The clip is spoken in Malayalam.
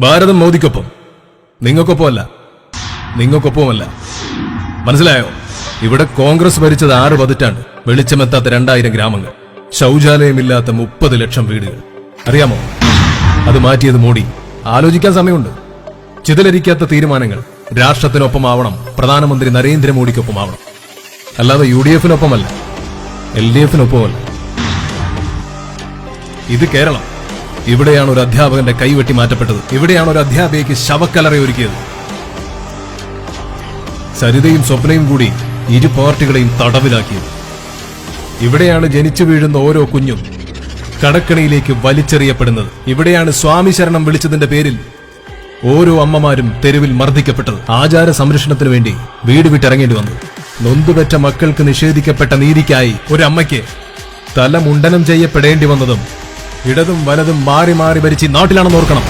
ഭാരതം മോദിക്കൊപ്പം. നിങ്ങൾക്കൊപ്പമല്ല. നിങ്ങൾക്കൊപ്പമല്ല മനസ്സിലായോ? ഇവിടെ കോൺഗ്രസ് ഭരിച്ചത് ആറ് പതിറ്റാണ് വെളിച്ചമെത്താത്ത രണ്ടായിരം ഗ്രാമങ്ങൾ. ശൗചാലയമില്ലാത്ത മുപ്പത് ലക്ഷം വീടുകൾ. അറിയാമോ? അത് മാറ്റിയത് മോഡി. ആലോചിക്കാൻ സമയമുണ്ട്. ചിതലരിക്കാത്ത തീരുമാനങ്ങൾ രാഷ്ട്രത്തിനൊപ്പമാവണം. പ്രധാനമന്ത്രി നരേന്ദ്രമോദിക്കൊപ്പമാവണം. അല്ലാതെ യു ഡി എഫിനൊപ്പമല്ല എൽ ഡി എഫിനൊപ്പമല്ല ഇത് കേരളം. ഇവിടെയാണ് ഒരു അധ്യാപകന്റെ കൈവെട്ടി മാറ്റപ്പെട്ടത്. ഇവിടെയാണ് ഒരു അധ്യാപികയ്ക്ക് ശവക്കലറയൊരുക്കിയത് സരിതയും സ്വപ്നയും കൂടി ഇരു പാർട്ടികളെയും തടവിലാക്കിയത്. ഇവിടെയാണ് ജനിച്ചു വീഴുന്ന ഓരോ കുഞ്ഞും കടക്കണിയിലേക്ക് വലിച്ചെറിയപ്പെടുന്നത്. ഇവിടെയാണ് സ്വാമി ശരണം വിളിച്ചതിന്റെ പേരിൽ ഓരോ അമ്മമാരും തെരുവിൽ മർദ്ദിക്കപ്പെട്ടത്. ആചാര സംരക്ഷണത്തിനു വേണ്ടി വീട് വിട്ടിറങ്ങേണ്ടി വന്നു. നൊന്തുപെറ്റ മക്കൾക്ക് നിഷേധിക്കപ്പെട്ട നീതിക്കായി ഒരമ്മയ്ക്ക് തല മുണ്ടനം ചെയ്യപ്പെടേണ്ടി വന്നതും ഇടതും വലതും മാറി മാറി ഭരിച്ച് നാട്ടിലാണെന്ന് ഓർക്കണം.